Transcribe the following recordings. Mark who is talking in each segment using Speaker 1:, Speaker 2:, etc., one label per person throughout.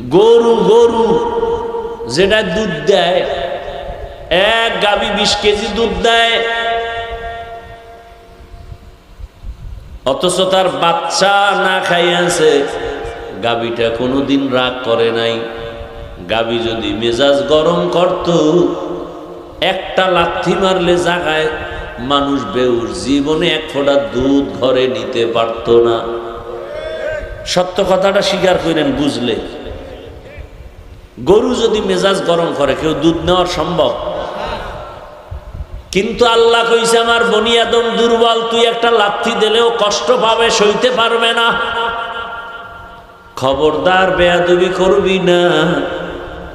Speaker 1: গরু গরু, যেটা দুধ দেয়, এক গাবি বিশ কেজি দুধ দেয়। অথচ তার বাচ্চা না খাইয়াছে গাবিটা কোনোদিন রাগ করে নাই। গাবি যদি মেজাজ গরম করত, একটা লাথি মারলে জাগায় মানুষ বেউর জীবনে এক ফোঁটা দুধ ঘরে নিতে পারত না। সত্য কথাটা স্বীকার করেন বুঝলে। গরু যদি মেজাজ গরম করে, কেউ দুধ নেওয়ার সম্ভব? কিন্তু আল্লাহ কইছে, আমার বনিয়াদম দুর্বল, তুই একটা লাথি দিলেও কষ্ট পাবে, সইতে পারবে না। খবরদার বেয়াদবি করবি না।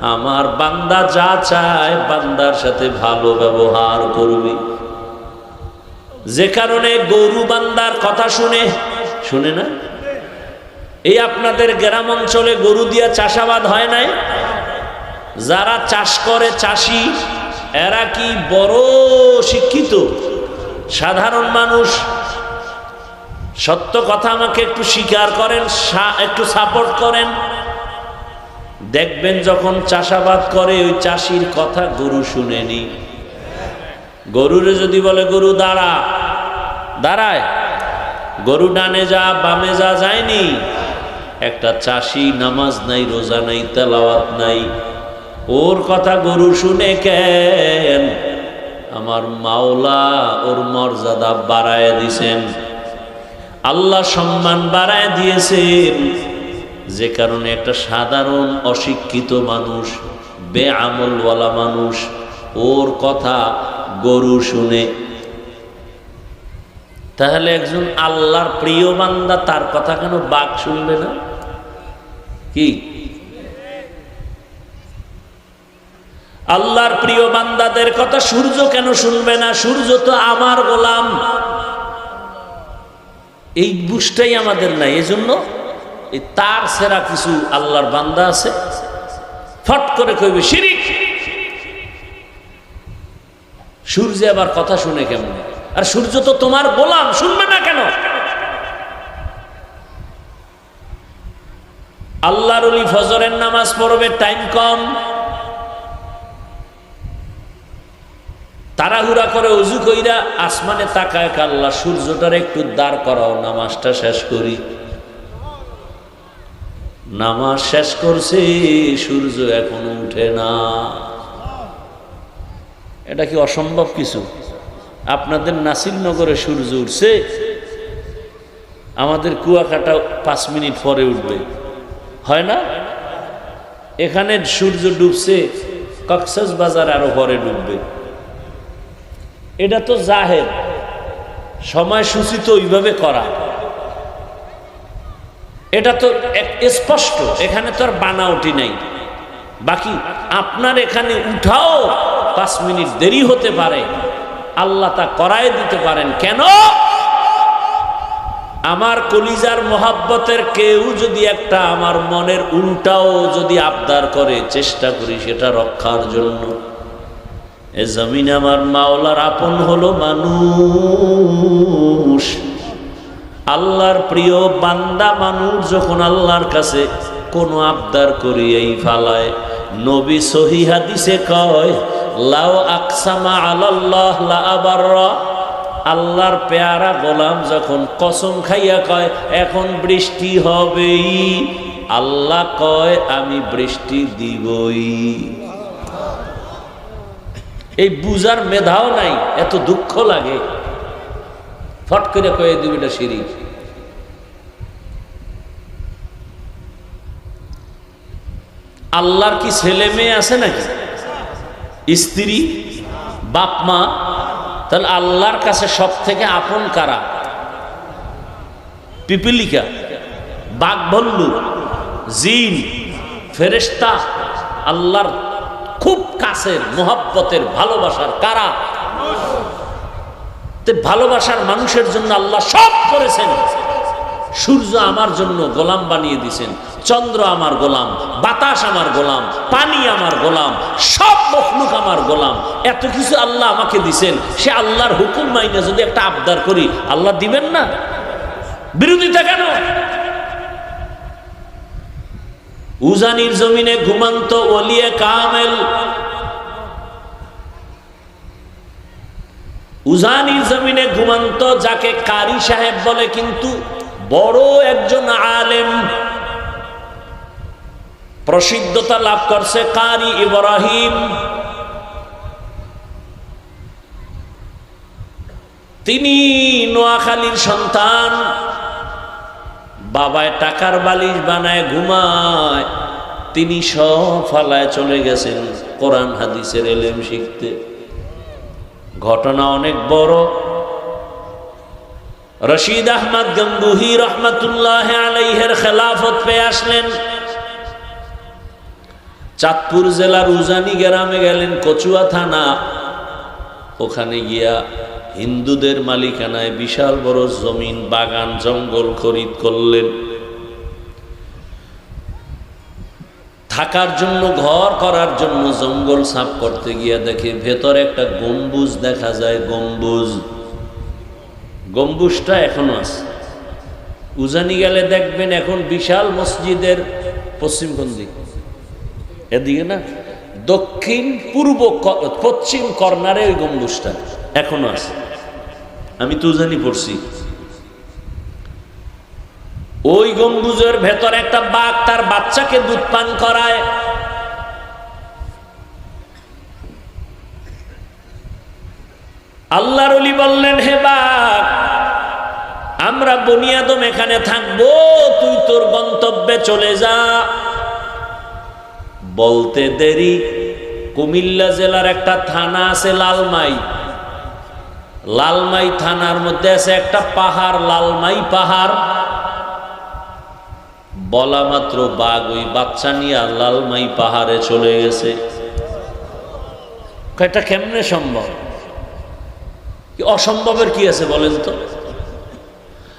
Speaker 1: আমার বান্দা যা চায়, বান্দার সাথে ভালো ব্যবহার করবি। যে কারণে গরু বান্দার কথা শুনে শুনে না? এই আপনাদের গ্রাম অঞ্চলে গরু দিয়া চাষাবাদ হয় নাই? যারা চাষ করে চাষি, এরা কি বড় শিক্ষিত? সাধারণ মানুষ? সত্য কথা আমাকে একটু স্বীকার করেন একটু সাপোর্ট করেন। দেখবেন যখন চাষাবাদ করে, ওই চাষির কথা গরু শুনেনি। গরুরে যদি বলে, গরু, দাঁড়া। দাঁড়ায়। গরু ডানে যা, বামে যা, যায়নি। একটা চাষি নামাজ নাই, রোজা নাই, তেলাওয়াত নাই। ওর কথা গরু শুনে কেন? আমার মাওলা ওর মর্যাদা বাড়ায় দিছেন। আল্লাহ সম্মান বাড়ায় দিয়েছেন। যে কারণে একটা সাধারণ অশিক্ষিত মানুষ, বেআমলওয়ালা মানুষ, ওর কথা গরু শুনে। তাহলে একজন আল্লাহর প্রিয় বান্দা তার কথা কেন বাঘ শুনবে না? কি? আল্লাহর প্রিয় বান্দাদের কথা সূর্য কেন শুনবে না? সূর্য তো আমার গোলাম। এই বুঝটাই আমাদের নাই, এজন্য এই তার সেরা কিছু আল্লাহর বান্দা আছে। ফট করে কইবে, শিরিক! সূর্য আবার কথা শুনে কেমন? আর সূর্য তো তোমার গোলাম, শুনবে না কেন? আল্লাহর ফজরের নামাজ পড়বে, টাইম কম। তাড়াহুড়া করে উজু কইরা আসমানে তাকায় কাল্লা সূর্যটার একটু দাঁড় করাও, নামাজটা শেষ করি। নামাজ শেষ করছে, সূর্য এখনও উঠে না। এটা কি অসম্ভব কিছু? আপনাদের নাসিরনগরে সূর্য উঠছে, আমাদের কুয়াকাটা পাঁচ মিনিট পরে উঠবে। হয় না? এখানে সূর্য ডুবছে কক্সাস বাজার আরও পরে ডুববে। এটা তো জাহের। সময়সূচি তো ওইভাবে করা। এটা তো স্পষ্ট, এখানে তো আর বানাওটি নাই। বাকি আপনার এখানে উঠাও, পাঁচ মিনিট দেরি হতে পারে। আল্লাহ তা করায় দিতে পারেন। কেন? আমার কলিজার মোহাব্বতের কেউ যদি একটা আমার মনের উল্টাও যদি আবদার করে, চেষ্টা করি সেটা রক্ষার জন্য। এ জমিন আমার মাওলার আপন হলো মানুষ। আল্লাহর প্রিয় বান্দা মানুষ যখন আল্লাহর কাছে কোনো আবদার করি এই ফালায়, নবী সহি হাদিসে কয় লাও আকসামা আলাল্লাহ লা আবাররা। আল্লাহর পেয়ারা গোলাম যখন কসম খাইয়া কয়, এখন বৃষ্টি হবেই। আল্লাহ কয়, আমি বৃষ্টি দিবই। এই বুজার মেধাও নাই, এত দুঃখ লাগে। ফট করে কয়ে দিবি এটা সিঁড়ি। আল্লাহর কি ছেলে মেয়ে আছে নাকি? স্ত্রী? বাপ, মা? তাহলে আল্লাহর কাছে সব থেকে আপন কারা? পিপিলিকা বাঘভল্লু জিন ফেরেস্তা আল্লাহর খুব কাছের মোহাব্বতের ভালোবাসার কারা? ভালোবাসার মানুষের জন্য আল্লাহ সব করেছেন। সূর্য আমার জন্য গোলাম বানিয়ে দিছেন চন্দ্র আমার গোলাম, বাতাস আমার গোলাম, পানি আমার গোলাম, সব মখলুক আমার গোলাম। এত কিছু আল্লাহ আমাকে দিছেন সে আল্লাহর হুকুম মাইনে যদি একটা আবদার করি, আল্লাহ দিবেন না? বিরোধিতা কেন? উজানির জমিনে ঘুমান্ত ওলিয়ে কামেল। উজানির জমিনে ঘুমান্ত, যাকে কারি সাহেব বলে, কিন্তু বড় একজন আলেম। প্রসিদ্ধতা লাভ করছে কারি ইব্রাহিম। তিনি নোয়াখালীর সন্তান। বাবায় টাকার বালিশ বানায় ঘুমায়। তিনি সব ফালায় চলে গেছেন কোরআন হাদিসের এলেম শিখতে। ঘটনা অনেক বড়। রশিদ আহমদ গঙ্গুহি রহমতুল্লাহ আলাইহের খেলাফত পেয়ে আসলেন। চাঁদপুর জেলার উজানি গ্রামে গেলেন কচুয়া থানা। ওখানে গিয়া হিন্দুদের মালিকানায় বিশাল বড় জমিন, বাগান, জঙ্গল খরিদ করলেন। থাকার জন্য, ঘর করার জন্য জঙ্গল সাফ করতে গিয়া দেখে ভেতরে একটা গম্বুজ দেখা যায়, গম্বুজ। গম্বুজটা এখনও আছে। উজানি গেলে দেখবেন এখন বিশাল মসজিদের পশ্চিম কোন দিক? এদিকে না? দক্ষিণ পূর্ব পশ্চিম কর্নারে ওই গম্বুজটা। এখনও আছে। আমি তো উজানি পড়ছি। ওই গম্বুজের ভেতর একটা বাঘ তার বাচ্চাকে দুধ পান করায়। আল্লাহর অলি বললেন, হে বাঘ, আমরা বনিয়াদম এখানে থাকব, তুই তোর গন্তব্যে চলে যা। বলতে দেরি, কুমিল্লা জেলার একটা থানা আছে লালমাই। লালমাই থানার মধ্যে আছে একটা পাহাড়, লালমাই পাহাড়। বলা মাত্র বাঘ, ওই বাচ্চা নিয়ে লালমাই পাহাড়ে চলে গেছে। এটা কেমনে সম্ভব? অসম্ভবের কি আছে বলেন তো?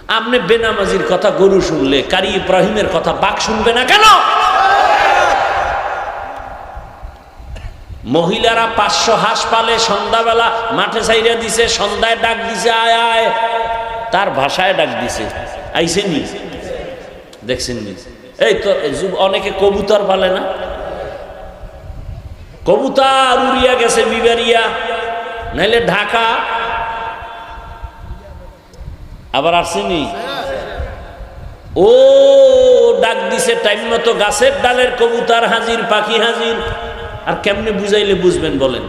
Speaker 1: আপনি বেনামাজির কথা গরু শুনলে, কারি ইব্রাহিমের কথা বাঘ শুনবে না কেন? মহিলারা পাঁচশো হাঁস পালে সন্ধ্যাবেলা মাঠে সাইরা দিছে, সন্ধ্যায় ডাক দিছে, আয় আয়। তার ভাষায় ডাক দিছে। আইসে নি? দেখছেন নি? এই তো অনেকে কবুতর পালে না? কবুতর উড়িয়া গেছে বিবারিয়া। নাইলে ঢাকা। আবার আসেনি ও, ডাক দিছে, টাইম মতো গাছের ডালের কবুতর হাজির, পাখি হাজির। আর কেমনি বুঝাইলে বুঝবেন বলেন?